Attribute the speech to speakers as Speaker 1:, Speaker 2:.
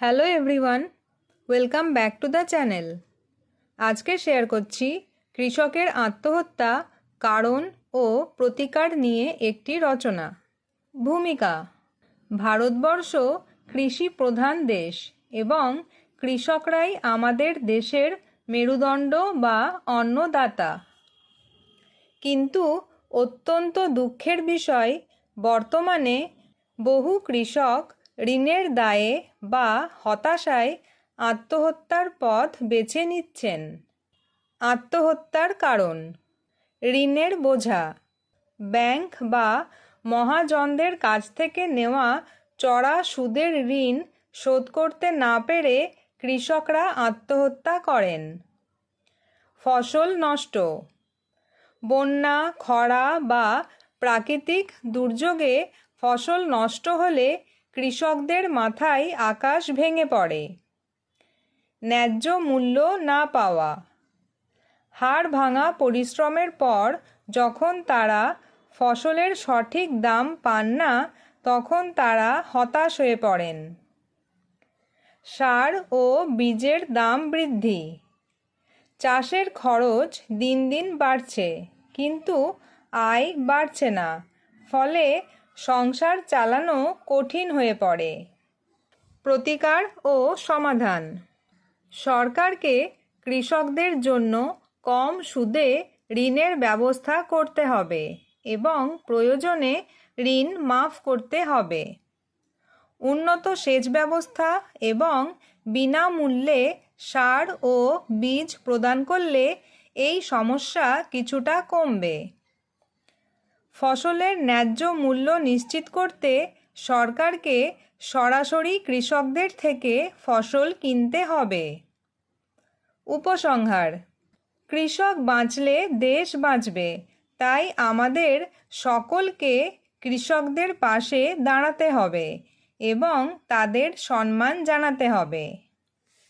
Speaker 1: Hello everyone welcome back to the channel আজকে share করছি কৃষকের আত্মহত্যা, কারণ ও প্রতিকার নিয়ে একটি রচনা। ভূমিকা, ভারতবর্ষ কৃষি প্রধান দেশ এবং কৃষকরাই আমাদের দেশের মেরুদণ্ড বা অন্নদাতা। কিন্তু অত্যন্ত দুঃখের বিষয়, বর্তমানে বহু কৃষক ঋণের দায়ে বা হতাশায় আত্মহত্যার পথ বেছে নিচ্ছেন। আত্মহত্যার কারণ, ঋণের বোঝা। ব্যাংক বা মহাজনদের কাছ থেকে নেওয়া চড়া সুদের ঋণ শোধ করতে না পেরে কৃষকরা আত্মহত্যা করেন। ফসল নষ্ট। বন্যা, খরা বা প্রাকৃতিক দুর্যোগে ফসল নষ্ট হলে কৃষকদের মাথায় আকাশ ভেঙে পড়ে। ন্যায্য মূল্য না পাওয়া। হাড় ভাঙা পরিশ্রমের পর যখন তারা ফসলের সঠিক দাম পান না, তখন তারা হতাশ হয়ে পড়েন। সার ও বীজের দাম বৃদ্ধি। চাষের খরচ দিন দিন বাড়ছে, কিন্তু আয় বাড়ছে না, ফলে সংসার চালানো কঠিন হয়ে পড়ে। প্রতিকার ও সমাধান। সরকারকে কৃষকদের জন্য কম সুদে ঋণের ব্যবস্থা করতে হবে এবং প্রয়োজনে ঋণ মাফ করতে হবে। উন্নত সেচ ব্যবস্থা এবং বিনামূল্যে সার ও বীজ প্রদান করলে এই সমস্যা কিছুটা কমবে। ফসলের ন্যায্য মূল্য নিশ্চিত করতে সরকারকে সরাসরি কৃষকদের থেকে ফসল কিনতে হবে। উপসংহার, কৃষক বাঁচলে দেশ বাঁচবে, তাই আমাদের সকলকে কৃষকদের পাশে দাঁড়াতে হবে এবং তাদের সম্মান জানাতে হবে।